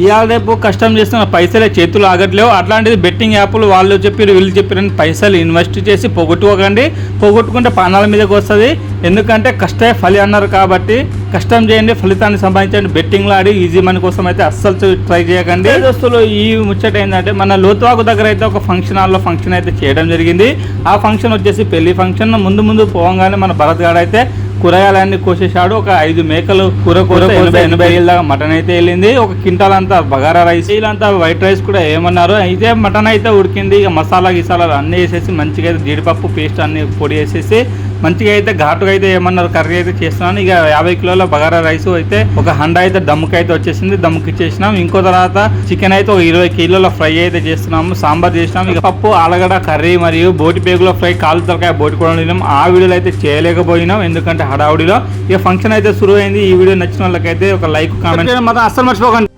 ఇవాళ రేపు కష్టం చేస్తున్న పైసలే చేతులు ఆగట్లేవు. అట్లాంటిది బెట్టింగ్ యాప్లు వాళ్ళు చెప్పారు వీళ్ళు చెప్పారని పైసలు ఇన్వెస్ట్ చేసి పోగొట్టుకోకండి. పోగొట్టుకుంటే ప్రాణాల మీదకి వస్తుంది. ఎందుకంటే కష్టే ఫలి అన్నారు కాబట్టి కష్టం చేయండి ఫలితాన్ని సంపాదించండి. బెట్టింగ్లో ఆడి ఈజీ మనీ కోసం అయితే అస్సలు ట్రై చేయకండి. దోస్తులు ఈ ముచ్చట ఏంటంటే మన లోతువాకు దగ్గర అయితే ఒక ఫంక్షన్ హాల్లో ఫంక్షన్ అయితే చేయడం జరిగింది. ఆ ఫంక్షన్ వచ్చేసి పెళ్ళి ఫంక్షన్. ముందు ముందు పోగానే మన భరత్ గాడు అయితే కూరగాయలన్నీ కోసేసాడు ఒక ఐదు మేకలు కూర కూర ఎనభై ఏళ్ళ దాకా మటన్ అయితే వెళ్ళింది. ఒక క్వింటాల్ అంతా బగారా రైస్ వీళ్ళంతా వైట్ రైస్ కూడా ఏమన్నారు. అయితే మటన్ అయితే ఉడికింది. ఇక మసాలా గిసాలాలు అన్నీ వేసేసి మంచిగా జీడిపప్పు పేస్ట్ అన్ని పొడి వేసేసి మంచిగా అయితే ఘాటుగా అయితే ఏమన్నారు కర్రీ అయితే చేస్తున్నాను. ఇక యాభై కిలోల బగారా రైస్ అయితే ఒక హండ అయితే దమ్ముకి అయితే వచ్చేసింది. దమ్ముకి ఇచ్చేసినాం. ఇంకో తర్వాత చికెన్ అయితే ఒక ఇరవై కిలోల ఫ్రై అయితే చేస్తున్నాము. సాంబార్ చేసినాం. ఇక పప్పు ఆలగడ కర్రీ మరియు బోటి పేగులో ఫ్రై కాలు తొలకాయ బోటి కూడా వండినాం. ఆ వీడియోలో అయితే చేయలేకపోయినాం ఎందుకంటే హడావుడిలో. ఇక ఫంక్షన్ అయితే సురువు అయింది ఈ వీడియో నచ్చిన వాళ్ళకైతే ఒక లైక్ కామెంట్ మాత్రం అస్సలు మర్చిపోకండి.